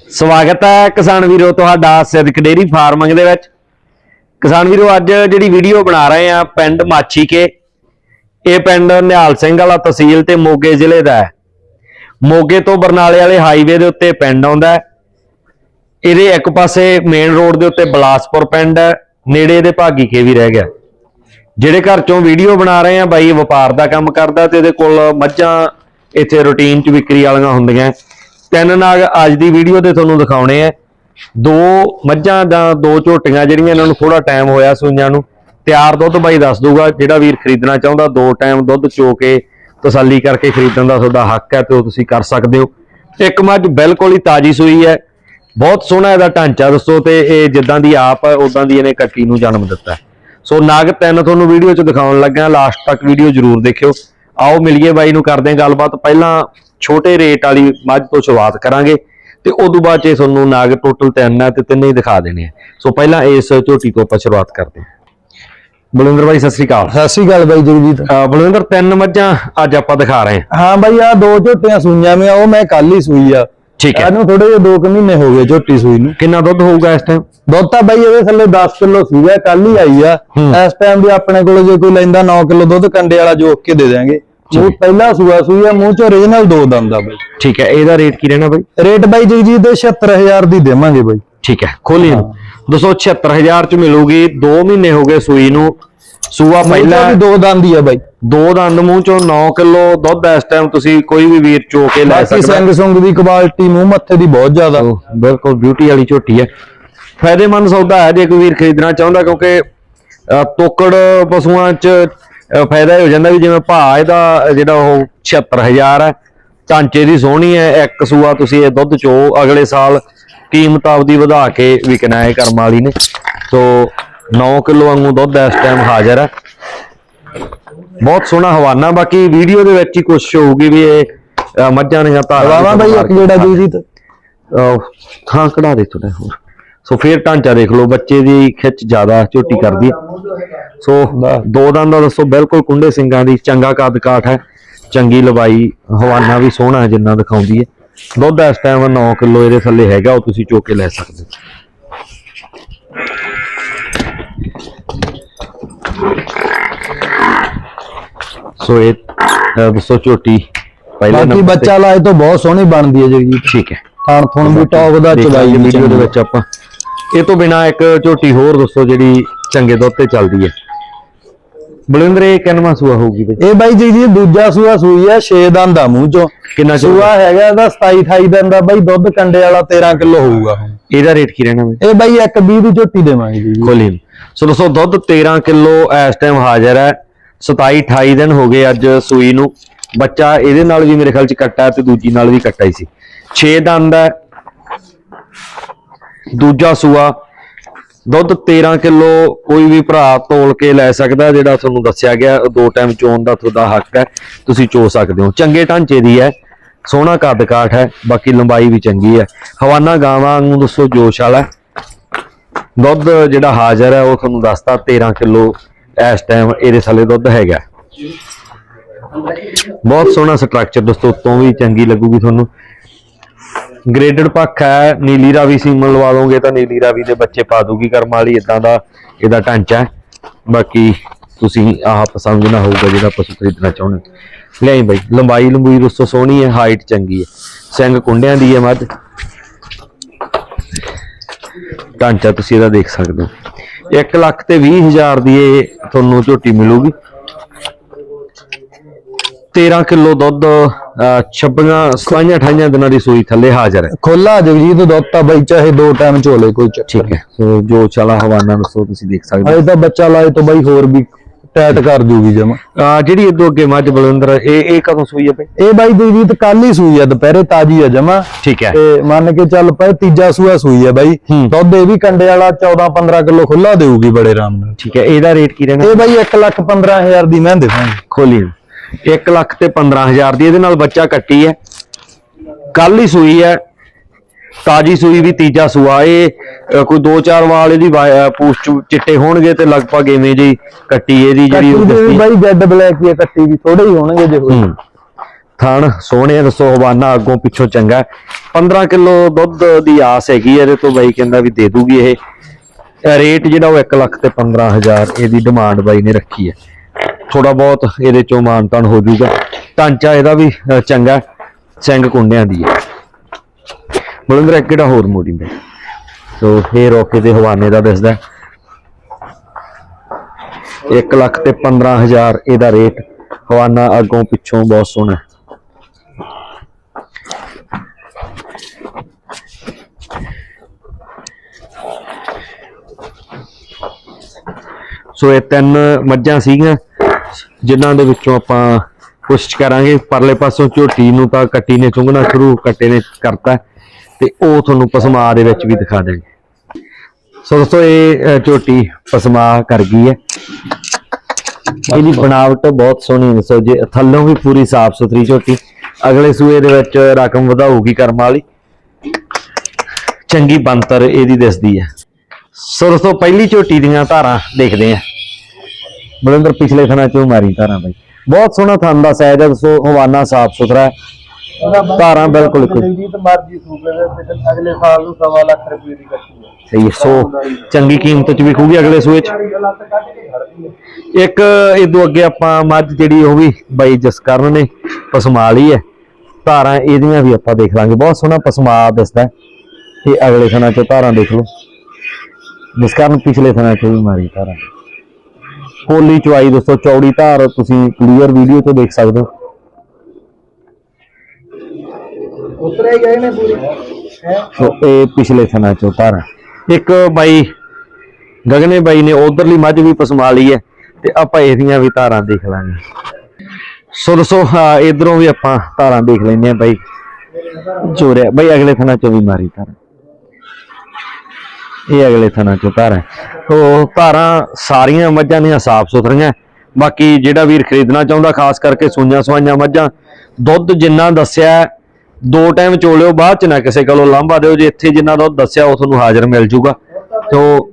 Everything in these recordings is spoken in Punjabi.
ਸਵਾਗਤ ਹੈ ਕਿਸਾਨ ਵੀਰੋ ਤੁਹਾਡਾ ਸਿਦਕ ਡੇਰੀ ਫਾਰਮਿੰਗ ਦੇ ਵਿੱਚ। ਕਿਸਾਨ ਵੀਰੋ, ਅੱਜ ਜਿਹੜੀ ਵੀਡੀਓ ਬਣਾ ਰਹੇ ਆ ਪਿੰਡ ਮਾਛੀਕੇ ਇਹ ਪਿੰਡ ਨਿਹਾਲ ਸਿੰਘ ਵਾਲਾ ਤਹਿਸੀਲ ਤੇ ਮੋਗੇ ਜ਼ਿਲ੍ਹੇ ਦਾ ਹੈ। ਮੋਗੇ ਤੋਂ ਬਰਨਾਲੇ ਵਾਲੇ ਹਾਈਵੇ ਦੇ ਉੱਤੇ ਪਿੰਡ ਆਉਂਦਾ ਹੈ। ਇਹਦੇ ਇੱਕ ਪਾਸੇ ਮੇਨ ਰੋਡ ਦੇ ਉੱਤੇ ਬਲਾਸਪੁਰ ਪਿੰਡ ਹੈ। ਨੇੜੇ ਦੇ ਭਾਗੀ ਕੇ ਵੀ ਰਹਿ ਗਿਆ। ਜਿਹੜੇ ਘਰ ਚੋਂ ਵੀਡੀਓ ਬਣਾ ਰਹੇ ਆ ਬਾਈ ਵਪਾਰ ਦਾ ਕੰਮ ਕਰਦਾ ਤੇ ਇਹਦੇ ਕੋਲ ਮੱਝਾਂ ਇੱਥੇ ਰੂਟੀਨ ਚ ਵਿਕਰੀ ਵਾਲੀਆਂ ਹੁੰਦੀਆਂ। ਤਿੰਨ ਨਾਗ ਅੱਜ ਦੀ ਵੀਡੀਓ ਤੇ ਤੁਹਾਨੂੰ ਦਿਖਾਉਣੇ ਆ। ਦੋ ਮੱਝਾਂ ਜਾਂ ਦੋ ਝੋਟੀਆਂ ਜਿਹੜੀਆਂ ਇਹਨਾਂ ਨੂੰ ਥੋੜਾ ਟਾਈਮ ਹੋਇਆ ਸੂਈਆਂ ਨੂੰ। ਤਿਆਰ ਦੁੱਧ ਬਾਈ ਦੱਸ ਦੂਗਾ, ਜਿਹੜਾ ਵੀਰ ਖਰੀਦਣਾ ਚਾਹੁੰਦਾ, ਦੋ ਟਾਈਮ ਦੁੱਧ ਚੋ ਕੇ ਤਸੱਲੀ ਕਰਕੇ ਖਰੀਦਣ ਦਾ ਤੁਹਾਡਾ ਹੱਕ ਹੈ, ਤੇ ਉਹ ਤੁਸੀਂ ਕਰ ਸਕਦੇ ਹੋ। ਇੱਕ ਮੱਝ ਬਿਲਕੁਲ ਹੀ ਤਾਜੀ ਸੂਈ ਹੈ। ਬਹੁਤ ਸੋਹਣਾ ਇਹਦਾ ਢਾਂਚਾ ਦੱਸੋ ਤੇ ਇਹ ਜਿੱਦਾਂ ਦੀ ਆਪ ਹੈ ਉਦਾਂ ਦੀ ਇਹਨੇ ਕੱਟੀ ਨੂੰ ਜਨਮ ਦਿੱਤਾ ਸੋ ਨਾਗ ਤਿੰਨ ਤੁਹਾਨੂੰ ਵੀਡੀਓ 'ਚ ਦਿਖਾਉਣ ਲੱਗਾ ਲਾਸਟ ਤੱਕ ਵੀਡੀਓ ਜ਼ਰੂਰ ਦੇਖਿਓ। ਆਓ ਮਿਲੀਏ ਬਾਈ ਨੂੰ ਕਰਦੇ ਹਾਂ ਗੱਲਬਾਤ। ਪਹਿਲਾਂ ਛੋਟੇ ਰੇਟ ਵਾਲੀ ਮੱਝ ਤੋਂ ਸ਼ੁਰੂਆਤ ਕਰਾਂਗੇ ਤੇ ਉਦੋਂ ਬਾਅਦ 'ਚ ਤੁਹਾਨੂੰ ਨਾਗ ਟੋਟਲ ਤਿੰਨ ਹੈ ਤੇ ਤਿੰਨੇ ਹੀ ਦਿਖਾ ਦੇਣੇ ਆ। ਸੋ ਪਹਿਲਾਂ ਇਸ ਝੋਟੀ ਤੋਂ ਆਪਾਂ ਸ਼ੁਰੂਆਤ ਕਰਦੇ ਹਾਂ। ਬਲਵਿੰਦਰ ਬਾਈ ਸਤਿ ਸ੍ਰੀ ਅਕਾਲ। ਸਤਿ ਸ਼੍ਰੀ ਅਕਾਲ ਬਾਈ ਜਗਜੀਤ। ਬਲਵਿੰਦਰ ਤਿੰਨ ਮੱਝਾਂ ਅੱਜ ਆਪਾਂ ਦਿਖਾ ਰਹੇ ਹਾਂ। ਹਾਂ ਬਾਈ ਆ ਦੋ ਝੋਟੀਆਂ ਸੂਈਆਂ ਮੈਂ ਉਹ ਮੈਂ ਕੱਲ ਹੀ ਸੂਈ ਆ। ਠੀਕ ਹੈ। ਇਹਨੂੰ ਥੋੜੇ ਜਿਹੇ 2 ਕੁ ਮਹੀਨੇ ਹੋ ਗਏ ਝੋਟੀ ਸੂਈ ਨੂੰ। ਕਿੰਨਾ ਦੁੱਧ ਹੋਊਗਾ ਇਸ ਟਾਈਮ ਦੁੱਧ ਤਾਂ ਬਾਈ ਇਹਦੇ ਥੱਲੇ 10 ਕਿਲੋ ਸੀਗਾ ਕੱਲ ਹੀ ਆਈ ਆ। ਇਸ ਟਾਈਮ ਵੀ ਆਪਣੇ ਕੋਲ ਜੇ ਕੋਈ ਲੈਂਦਾ 9 ਕਿਲੋ ਦੁੱਧ ਕੰਡੇ ਵਾਲਾ ਜੋਕ ਕੇ ਦੇ ਦਿਆਂਗੇ। ਮੂੰਹ ਪਹਿਲਾ ਸੂਆ ਸੂਈ ਆ ਮੂੰਹ ਚ ਓਰੀਜਨਲ ਦੋ ਦੰਦ ਆ ਬਾਈ। ਠੀਕ ਹੈ ਇਹਦਾ ਰੇਟ ਕੀ ਰਹਿਣਾ ਬਾਈ? ਰੇਟ ਬਾਈ ਜਗਜੀਤ ਦੇ 76000 ਦੀ ਦੇਵਾਂਗੇ ਬਾਈ। ਠੀਕ ਹੈ ਖੋਲੀ ਨੂੰ 276000 ਚ ਮਿਲੂਗੀ 2 ਮਹੀਨੇ ਹੋ ਗਏ ਸੂਈ ਨੂੰ। ਸੂਆ ਪਹਿਲਾਂ ਵੀ ਦੋ ਦੰਦ ਹੀ ਆ ਬਾਈ। ਦੋ ਦੰਦ ਮੂੰਹ ਚੋਂ 9 ਕਿਲੋ ਦੁੱਧ ਇਸ ਟਾਈਮ ਤੁਸੀਂ ਕੋਈ ਵੀ ਵੀਰ ਚੋ ਕੇ ਲੈ ਬਾਕੀ ਸਕਦਾ ਸੰਗ ਸੁੰਗ ਦੀ ਕੁਆਲਿਟੀ ਮੂੰਹ ਮੱਥੇ ਦੀ ਬਹੁਤ ਜ਼ਿਆਦਾ। ਬਿਲਕੁਲ ਬਿਊਟੀ ਵਾਲੀ ਝੋਟੀ ਹੈ। ਫਾਇਦੇਮੰਦ ਸੌਦਾ ਹੈ ਜੇ ਕੋਈ ਵੀਰ ਖਰੀਦਣਾ ਚਾਹੁੰਦਾ ਕਿਉਂਕਿ ਤੋਕੜ ਪਸ਼ੂਆਂ 'ਚ ਫਾਇਦਾ ਹੋ ਜਾਂਦਾ ਵੀ ਜਿਵੇਂ ਭਾਅ ਇਹਦਾ ਜਿਹੜਾ ਉਹ 76000 ਹੈ ਢਾਂਚੇ ਦੀ ਸੋਹਣੀ ਹੈ ਇੱਕ ਸੂਆ ਤੁਸੀਂ ਇਹ ਦੁੱਧ ਚੋ ਅਗਲੇ ਸਾਲ ਕੀਮਤ ਆਪਦੀ ਵਧਾ ਕੇ ਵਿਕਣਾ ਹੈ ਕਰਮ ਵਾਲੀ ਨੇ। ਸੋ 9 ਕਿਲੋ ਵਾਂਗੂ ਦੁੱਧ ਇਸ ਟਾਈਮ ਹਾਜ਼ਰ ਹੈ। ਬਹੁਤ ਸੋਹਣਾ ਹਵਾਨਾ ਬਾਕੀ ਵੀਡੀਓ ਦੇ ਵਿੱਚ ਹੀ ਕੋਸ਼ਿਸ਼ ਹੋਊਗੀ ਵੀ ਇਹ ਮੱਝਾਂ ਦੀਆਂ ਧਾਰਾਂ ਵਾਵਾ ਬਾਈ ਇੱਕ ਜਿਹੜਾ ਜਗਜੀਤ ਅਹ ਹਾਂ ਕਢਾ ਦੇ ਥੋੜਾ ਹੋਰ। ਸੋ ਫੇਰ ਢਾਂਚਾ ਦੇਖ ਲਓ ਬੱਚੇ ਦੀ ਖਿੱਚ ਜ਼ਿਆਦਾ ਝੋਟੀ ਕਰਦੀ। ਸੋ ਦੋ ਦੰਦ ਦਾ ਦੱਸੋ ਬਿਲਕੁਲ ਕੁੰਡੇ ਸਿੰਘਾਂ ਦੀ ਚੰਗਾ ਕੱਦ ਕਾਠ ਹੈ। ਚੰਗੀ ਲਵਾਈ ਹਵਾਨਾ ਵੀ ਸੋਹਣਾ ਹੈ ਜਿੰਨਾ ਦਿਖਾਉਂਦੀ ਹੈ। ਦੁੱਧ ਇਸ ਟਾਈਮ 9 ਕਿਲੋ ਇਹਦੇ ਥੱਲੇ ਹੈਗਾ ਉਹ ਤੁਸੀਂ ਚੋ ਕੇ ਲੈ ਸਕਦੇ ਸੋ ਇਹ ਦੱਸੋ ਝੋਟੀ ਪਹਿਲੇ ਬਾਕੀ ਬੱਚਾ ਲਾਏ ਤੋਂ ਬਹੁਤ ਸੋਹਣੀ ਬਣਦੀ ਹੈ ਜਗਜੀਤ ਠੀਕ ਹੈ। ਥਣ ਥਣ ਵੀ ਟੌਪ ਦਾ ਚਵਾਈ ਵੀ ਵੀਡੀਓ ਦੇ। ਵਿੱਚ ਆਪਾਂ। ਇਹ ਤੋਂ ਬਿਨਾ ਇੱਕ ਝੋਟੀ ਹੋਰ ਦੱਸੋ ਜਿਹੜੀ ਚੰਗੇ ਦੁੱਧ ਤੇ ਚੱਲਦੀ ਹੈ। ਬਲਿੰਦਰ ਇਹ ਕਿੰਨਵਾਂ ਸੂਆ ਹੋਊਗੀ ਬਈ? ਇਹ ਬਾਈ ਜੀ ਜੀ ਦੂਜਾ ਸੂਆ ਸੂਈ ਆ 6 ਦੰਦ ਆ ਮੂੰਹ ਚੋਂ। ਕਿੰਨਾ ਸੂਆ ਹੈਗਾ ਇਹਦਾ 27 28 ਦਿਨ ਦਾ ਬਾਈ ਦੁੱਧ ਕੰਡੇ ਵਾਲਾ 13 ਕਿਲੋ ਹੋਊਗਾ। ਇਹਦਾ ਰੇਟ ਕੀ ਰਹਿਣਾ ਬਈ? ਇਹ ਬਾਈ ਇੱਕ 20 ਦੀ ਝੋਟੀ ਦੇਵਾਂਗੇ ਜੀ। ਖੋਲੀ। ਸੋ ਦੋਸਤੋ ਦੁੱਧ 13 ਕਿਲੋ ਇਸ ਟਾਈਮ ਹਾਜ਼ਰ ਹੈ। 27 28 ਦਿਨ ਹੋ ਗਏ ਅੱਜ ਸੂਈ ਨੂੰ। ਬੱਚਾ ਇਹਦੇ ਨਾਲ ਵੀ ਮੇਰੇ ਖਿਆਲ ਚ ਕੱਟਾ ਤੇ ਦੂਜੀ ਨਾਲ ਵੀ ਕੱਟਾ ਹੀ ਸੀ। 6 ਦੰਦ ਹੈ ਦੂਜਾ ਸੂਆ, ਦੁੱਧ 13 ਕਿਲੋ, ਕੋਈ ਵੀ ਭਰਾ ਤੋਲ ਕੇ ਲੈ ਸਕਦਾ, ਜਿਹੜਾ ਤੁਹਾਨੂੰ ਦੱਸਿਆ ਗਿਆ, ਉਹ ਦੋ ਟਾਈਮ ਚੋਣ ਦਾ ਤੁਹਾਡਾ ਹੱਕ ਹੈ, ਤੁਸੀਂ ਚੋ ਸਕਦੇ ਹੋ। ਚੰਗੇ ਢਾਂਚੇ ਦੀ ਹੈ, ਸੋਹਣਾ ਕੱਦ ਕਾਠ ਹੈ, ਬਾਕੀ ਲੰਬਾਈ ਵੀ ਚੰਗੀ ਹੈ। ਹਵਾਨਾ ਗਾਵਾਂ ਨੂੰ ਦੱਸੋ ਜੋਸ਼ ਵਾਲਾ ਦੁੱਧ ਜਿਹੜਾ ਹਾਜ਼ਰ ਹੈ, ਉਹ ਤੁਹਾਨੂੰ ਦੱਸਤਾ 13 ਕਿਲੋ ਇਸ ਟਾਈਮ ਇਹਦੇ ਥੱਲੇ ਦੁੱਧ ਹੈਗਾ। ਬਹੁਤ ਸੋਹਣਾ ਸਟਰਕਚਰ ਦੋਸਤੋ ਤੋਂ ਵੀ ਚੰਗੀ ਲੱਗੂਗੀ ਤੁਹਾਨੂੰ। ਗ੍ਰੇਡਡ ਪੱਖ ਹੈ, ਨੀਲੀ ਰਾਵੀ ਸੀਮਨ ਲਵਾ ਦੋਗੇ ਤਾਂ ਨੀਲੀ ਰਾਵੀ ਦੇ ਬੱਚੇ ਪਾ ਦੂਗੀ ਕਰਮ ਵਾਲੀ ਇਦਾਂ ਦਾ ਇਹਦਾ ਢਾਂਚਾ ਹੈ। ਬਾਕੀ ਤੁਸੀਂ ਆਪ ਸਮਝਣਾ ਹੋਊਗਾ ਜਿਹੜਾ ਪਸ਼ੂ ਖਰੀਦਣਾ ਚਾਹੁੰਦੇ ਹੋ। ਲਿਆਈ ਬਾਈ, ਲੰਬਾਈ ਲੰਬੂਈ ਦੋਸਤੋ ਸੋਹਣੀ ਹੈ ਹਾਈਟ ਚੰਗੀ ਹੈ। ਸਿੰਘ ਕੁੰਡਿਆਂ ਦੀ ਹੈ ਮੱਝ। ਢਾਂਚਾ ਤੁਸੀਂ ਇਹਦਾ ਦੇਖ ਸਕਦੇ ਹੋ। 1 ਲੱਖ ਤੇ 20 ਹਜ਼ਾਰ ਦੀ ਇਹ ਤੁਹਾਨੂੰ ਝੋਟੀ ਮਿਲੂਗੀ। 13 ਕਿਲੋ ਦੁੱਧ 26 27 28 ਦਿਨਾਂ ਦੀ ਸੂਈ ਥੱਲੇ ਹਾਜ਼ਰ ਹੈ। ਖੋਲਾ ਜਗਜੀਤ ਦੁੱਧ ਤਾਂ ਬਾਈ ਚਾਹੇ ਦੋ ਟਾਈਮ ਝੋਲੇ ਕੋਈ ਚੱਕਰ ਠੀਕ ਹੈ। ਸੋ ਜੋ ਚਲਾ ਹਵਾਨਾ ਦੱਸੋ ਤੁਸੀਂ ਦੇਖ ਸਕਦੇ ਅਜੇ ਤਾਂ ਬੱਚਾ ਲਾਏ ਤੋਂ ਬਾਈ ਹੋਰ ਵੀ ਟੈਟ ਕਰ ਜੂਗੀ ਜਮਾ। ਹੋ ਜਿਹੜੀ ਇਦੋਂ ਅੱਗੇ ਮੱਝ ਬਲਵਿੰਦਰ ਇਹ ਇਹ ਕਦੋਂ ਸੂਈ ਹੈ ਬਈ? ਇਹ ਬਾਈ ਜਗਜੀਤ ਕੱਲ ਹੀ ਸੂਈ ਆ ਦੁਪਹਿਰੇ ਤਾਜੀ ਆ ਜਮਾ। ਠੀਕ ਹੈ। ਤੇ ਮੰਨ ਕੇ ਚੱਲ ਪਏ ਤੀਜਾ ਸੂਆ ਸੂਈ ਆ ਬਾਈ। ਹੂੰ। ਦੁੱਧ ਇਹ ਵੀ ਕੰਡੇ ਵਾਲਾ 14 15 ਕਿਲੋ ਖੁੱਲਾ ਦੇਊਗੀ ਬੜੇ ਆਰਾਮ ਨਾਲ। ਠੀਕ ਹੈ ਇਹਦਾ ਰੇਟ ਕੀ ਰਹਿਣਾ? ਇਹ ਬਾਈ 1 ਲੱਖ 15000 ਦੀ ਮੈਂ ਦੇਵਾਂਗੇ ਖੋਲੀ 1 ਲੱਖ ਤੇ 15000 ਦੀ ਇਹਦੇ ਨਾਲ ਬੱਚਾ ਕੱਟੀ ਹੈ। ਕੱਲ ਹੀ ਸੂਈ ਹੈ। ਤਾਜੀ ਸੂਈ ਵੀ ਤੀਜਾ ਸੂਆ। ਇਹ ਕੋਈ 2-4 ਵਾਲ ਇਹਦੀ ਪੂਛ ਚਿੱਟੇ ਹੋਣਗੇ ਤੇ ਲਗਭਗ ਐਵੇਂ ਜੀ ਕੱਟੀ ਇਹਦੀ ਜਿਹੜੀ ਬਾਈ ਜੈਡ ਬਲੈਕ ਹੀ ਕੱਟੀ ਵੀ ਥੋੜੇ ਹੀ ਹੋਣਗੇ ਜੇ ਹੋਏ ਹੂੰ। ਥਣ ਸੋਹਣੇ ਦੱਸੋ ਹਵਾਨਾ ਅੱਗੋਂ ਪਿੱਛੋਂ ਚੰਗਾ ਹੈ। 15 ਕਿਲੋ ਦੁੱਧ ਦੀ ਆਸ ਹੈਗੀ ਇਹਦੇ ਤੋਂ ਬਾਈ ਕਹਿੰਦਾ ਵੀ ਦੇ ਦੂਗੀ ਇਹ। ਰੇਟ ਜਿਹੜਾ ਉਹ 1 ਲੱਖ ਤੇ 15000 ਇਹਦੀ ਡਿਮਾਂਡ ਬਾਈ ਨੇ ਰੱਖੀ ਹੈ। ਥੋੜਾ ਬਹੁਤ ਇਹਦੇ ਚੋਂ ਮਾਨਤਾਨ ਹੋ ਜਾਊਗਾ। ਢਾਂਚਾ ਇਹਦਾ ਵੀ ਚੰਗਾ ਸਿੰਘ ਕੁੰਡਿਆਂ ਦੀ ਹੈ। ਬਲੰਦਰ ਇੱਕ ਕਿਹੜਾ ਹੋਰ ਮੋੜੀ ਬਈ ਸੋ, ਇਹ ਰੋਕੇ ਤੇ ਹਵਾਨੇ ਦਾ ਦਿਸਦਾ 1 ਲੱਖ ਤੇ 15000 ਇਹਦਾ ਰੇਟ ਹਵਾਨਾ ਅੱਗੋਂ ਪਿੱਛੋਂ ਬਹੁਤ ਸੋਹਣਾ ਸੋ, ਇਹ ਤਿੰਨ ਮੱਝਾਂ ਸੀਗੀਆਂ। ਜਿਨ੍ਹਾਂ ਦੇ ਵਿੱਚੋਂ ਆਪਾਂ ਕੋਸ਼ਿਸ਼ ਕਰਾਂਗੇ, ਪਰਲੇ ਪਾਸੋਂ ਝੋਟੀ ਨੂੰ ਤਾਂ ਕੱਟੀ ਨੇ ਚੁੰਗਣਾ ਸ਼ੁਰੂ ਕੱਟੇ ਨੇ, ਕਰਤਾ ਤੇ ਉਹ ਤੁਹਾਨੂੰ ਪਸਮਾ ਦੇ ਵਿੱਚ ਵੀ ਦਿਖਾ ਦੇਣਗੇ। ਸੋ ਦੋਸਤੋ, ਇਹ ਝੋਟੀ ਪਸਮਾ ਕਰ ਗਈ ਹੈ। ਇਹਦੀ ਬਣਾਵਟ ਬਹੁਤ ਸੋਹਣੀ ਹੈ। ਸੋ ਜੇ ਥੱਲੋਂ ਵੀ ਪੂਰੀ ਸਾਫ਼ ਸੁਥਰੀ ਝੋਟੀ, ਅਗਲੇ ਸੂਏ ਦੇ ਵਿੱਚ ਰਕਮ ਵਧਾਊਗੀ ਕਰਮ ਵਾਲੀ। ਚੰਗੀ ਬੰਤਰ ਇਹਦੀ ਦਿਸਦੀ ਹੈ। ਸੋ ਦੋਸਤੋ, ਪਹਿਲੀ ਝੋਟੀ ਦੀਆਂ ਧਾਰਾਂ ਦੇਖਦੇ ਆ ਬਲਿੰਦਰ ਪਿਛਲੇ ਥਣਾ ਚੋਂ ਮਾਰੀ ਧਾਰਾਂ ਬਾਈ। ਬਹੁਤ ਸੋਹਣਾ ਥਣ ਦਾ ਸਾਈਜ਼ ਹੈ ਦੋਸਤੋ ਹਵਾਨਾ ਸਾਫ਼ ਸੁਥਰਾ ਧਾਰਾਂ ਬਿਲਕੁਲ ਇੱਕੋ ਜਿਹੀ। ਜੀ ਤੇ ਮਰਜ਼ੀ ਸੂਬੇ ਦੇ ਤੇ ਅਗਲੇ ਸਾਲ ਨੂੰ ਸਵਾ ਲੱਖ ਰੁਪਏ ਦੀ ਕੱਟੀ ਹੈ। ਸਹੀ। ਸੋ ਚੰਗੀ ਕੀਮਤ ਚ ਵਿਕੂਗੀ ਅਗਲੇ ਸੂਏ ਚ। ਇੱਕ ਇਦੋਂ ਅੱਗੇ ਆਪਾਂ ਮੱਝ ਜਿਹੜੀ ਉਹ ਵੀ ਬਾਈ ਜਸਕਰਨ ਨੇ ਪਸਮਾ ਲਈ ਹੈ। ਧਾਰਾਂ ਇਹਦੀਆਂ ਵੀ ਆਪਾਂ ਦੇਖ ਲਾਂਗੇ। ਬਹੁਤ ਸੋਹਣਾ ਪਸਮਾ ਦਿਸਦਾ। ਤੇ ਅਗਲੇ ਥਣਾ ਚੋਂ ਧਾਰਾਂ ਦੇਖ ਲਓ। ਜਸਕਰਨ ਪਿਛਲੇ ਥਣਾ ਚੋਂ ਵੀ ਮਾਰੀ ਧਾਰਾਂ। ਕੋਲੀ ਚਵਾਈ ਦੋਸਤੋ ਚੌੜੀ ਧਾਰ ਤੁਸੀਂ ਕਲੀਅਰ ਵੀਡੀਓ ਤੋਂ ਦੇਖ ਸਕਦੇ ਹੋ। ਉਤਰੇ ਗਏ ਨੇ ਪੂਰੀ। ਹੈ? ਸੋ ਇਹ ਪਿਛਲੇ ਥਣਾ ਚੋਂ ਧਾਰਾਂ ਇੱਕ ਬਾਈ ਗਗਨੇ ਬਾਈ ਨੇ ਉਧਰਲੀ ਮੱਝ ਵੀ ਪਸਮਾ ਲਈ ਹੈ ਤੇ ਆਪਾਂ ਇਹਦੀਆਂ ਵੀ ਧਾਰਾਂ ਦੇਖ ਲਾਂਗੇ। ਸੋ ਦੱਸੋ ਹਾਂ ਇਧਰੋਂ ਵੀ ਆਪਾਂ ਧਾਰਾਂ ਦੇਖ ਲੈਂਦੇ ਆ ਬਾਈ। ਜੋਰਿਆ ਬਾਈ ਅਗਲੇ ਥਣਾ ਚੋਂ ਵੀ ਮਾਰੀ ਧਾਰਾਂ। ਇਹ ਅਗਲੇ ਥਣਾ ਚੋਂ ਧਾਰਾਂ ਸੋ ਧਾਰਾਂ ਸਾਰੀਆਂ ਮੱਝਾਂ ਦੀਆਂ ਸਾਫ਼ ਸੁਥਰੀਆਂ ਬਾਕੀ ਜਿਹੜਾ ਵੀਰ ਖਰੀਦਣਾ ਚਾਹੁੰਦਾ, ਖਾਸ ਕਰਕੇ ਸੂਈਆਂ ਸਵਾਈਆਂ ਮੱਝਾਂ, ਦੁੱਧ ਜਿੰਨਾ ਦੱਸਿਆ ਦੋ ਟਾਈਮ ਚੋਲਿਓ, ਬਾਅਦ ਚ ਨਾ ਕਿਸੇ ਕੋਲੋਂ ਲਾਂਭਾ ਦਿਓ, ਜੇ ਇੱਥੇ ਜਿੰਨਾ ਦੁੱਧ ਦੱਸਿਆ, ਉਹ ਤੁਹਾਨੂੰ ਹਾਜ਼ਰ ਮਿਲ ਜੂਗਾ। ਸੋ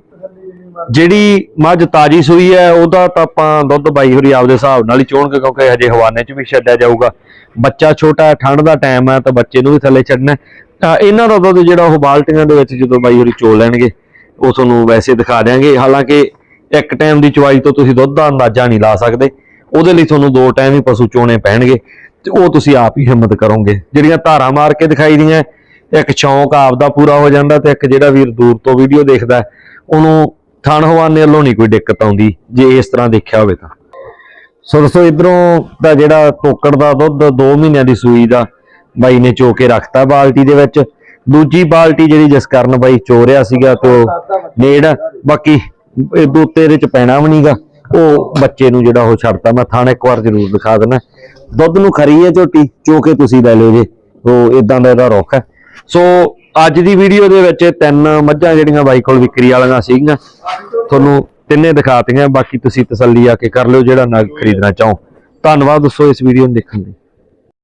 ਜਿਹੜੀ ਮੱਝ ਤਾਜੀ ਸੂਈ ਹੈ, ਉਹਦਾ ਤਾਂ ਆਪਾਂ ਦੁੱਧ ਬਾਈ ਹੋਰੀ ਆਪਦੇ ਹਿਸਾਬ ਨਾਲ ਹੀ ਚੋਣਗੇ, ਕਿਉਂਕਿ ਹਜੇ ਹਵਾਨੇ 'ਚ ਵੀ ਛੱਡਿਆ ਜਾਊਗਾ। ਬੱਚਾ ਛੋਟਾ ਹੈ, ਠੰਡ ਦਾ ਟਾਈਮ ਹੈ, ਤਾਂ ਬੱਚੇ ਨੂੰ ਵੀ ਥੱਲੇ ਛੱਡਣਾ ਤਾਂ ਇਹਨਾਂ ਦਾ ਦੁੱਧ ਜਿਹੜਾ ਉਹ ਬਾਲਟੀਆਂ ਦੇ ਵਿੱਚ ਜਦੋਂ ਬਾਈ ਹੋਰੀ ਚੋ ਲੈਣਗੇ ਉਹ ਤੁਹਾਨੂੰ ਵੈਸੇ ਦਿਖਾ ਦਿਆਂਗੇ। ਹਾਲਾਂਕਿ ਇੱਕ ਟਾਈਮ ਦੀ ਚਵਾਈ ਤੋਂ ਤੁਸੀਂ ਦੁੱਧ ਦਾ ਅੰਦਾਜ਼ਾ ਨਹੀਂ ਲਾ ਸਕਦੇ। ਉਹਦੇ ਲਈ ਤੁਹਾਨੂੰ ਦੋ ਟਾਈਮ ਹੀ ਪਸ਼ੂ ਚੋਣੇ ਪੈਣਗੇ ਤੇ ਉਹ ਤੁਸੀਂ ਆਪ ਹੀ ਹਿੰਮਤ ਕਰੋਗੇ। ਜਿਹੜੀਆਂ ਧਾਰਾਂ ਮਾਰ ਕੇ ਦਿਖਾਈ ਦੀਆਂ, ਇੱਕ ਸ਼ੌਂਕ ਆਪ ਦਾ ਪੂਰਾ ਹੋ ਜਾਂਦਾ ਤੇ ਇੱਕ ਜਿਹੜਾ ਵੀਰ ਦੂਰ ਤੋਂ ਵੀਡੀਓ ਦੇਖਦਾ, ਉਹਨੂੰ ਥਣ ਹਵਾਨੇ ਵੱਲੋਂ ਨਹੀਂ ਕੋਈ ਦਿੱਕਤ ਆਉਂਦੀ, ਜੇ ਇਸ ਤਰ੍ਹਾਂ ਦੇਖਿਆ ਹੋਵੇ ਤਾਂ। ਸੋ ਦੋਸਤੋ ਇਧਰੋਂ ਦਾ ਜਿਹੜਾ ਟੋਕੜ ਦਾ ਦੁੱਧ 2 ਮਹੀਨਿਆਂ ਦੀ ਸੂਈ ਦਾ ਬਾਈ ਨੇ ਚੋ ਕੇ ਰੱਖਤਾ ਬਾਲਟੀ ਦੇ ਵਿੱਚ। ਦੂਜੀ ਬਾਲਟੀ ਜਿਹੜੀ ਜਿਸ ਕਾਰਨ ਬਾਈ ਚੋ ਰਿਹਾ ਸੀਗਾ ਤੇ ਉਹ ਨੇੜ। ਬਾਕੀ ਇਹ ਦੋ ਤੇਰੇ ਚ ਪੈਣਾ ਵੀ ਨਹੀਂਗਾ ਉਹ ਬੱਚੇ ਨੂੰ ਜਿਹੜਾ ਉਹ ਛੱਡਤਾ। ਮੈਂ ਥਾਣੇ ਇੱਕ ਵਾਰ ਜ਼ਰੂਰ ਦਿਖਾ ਦਿੰਦਾ। ਦੁੱਧ ਨੂੰ ਖਰੀ ਹੈ ਝੋਟੀ ਚੋ ਕੇ ਤੁਸੀਂ ਲੈ ਲਿਓ ਜੇ। ਉਹ ਇਦਾਂ ਦਾ ਇਹਦਾ ਰੁੱਖ ਹੈ। ਸੋ ਅੱਜ ਦੀ ਵੀਡੀਓ ਦੇ ਵਿੱਚ ਤਿੰਨ ਮੱਝਾਂ ਜਿਹੜੀਆਂ ਬਾਈ ਕੋਲ ਵਿਕਰੀ ਵਾਲੀਆਂ ਸੀਗੀਆਂ। ਤੁਹਾਨੂੰ ਤਿੰਨੇ ਦਿਖਾਤੀਆਂ। ਬਾਕੀ ਤੁਸੀਂ ਤਸੱਲੀ ਆ ਕੇ ਕਰ ਲਿਓ ਜਿਹੜਾ ਨਗ ਖਰੀਦਣਾ ਚਾਹੋ। ਧੰਨਵਾਦ। ਦੋਸਤੋ ਇਸ ਵੀਡੀਓ ਨੂੰ ਦੇਖਣ ਲਈ।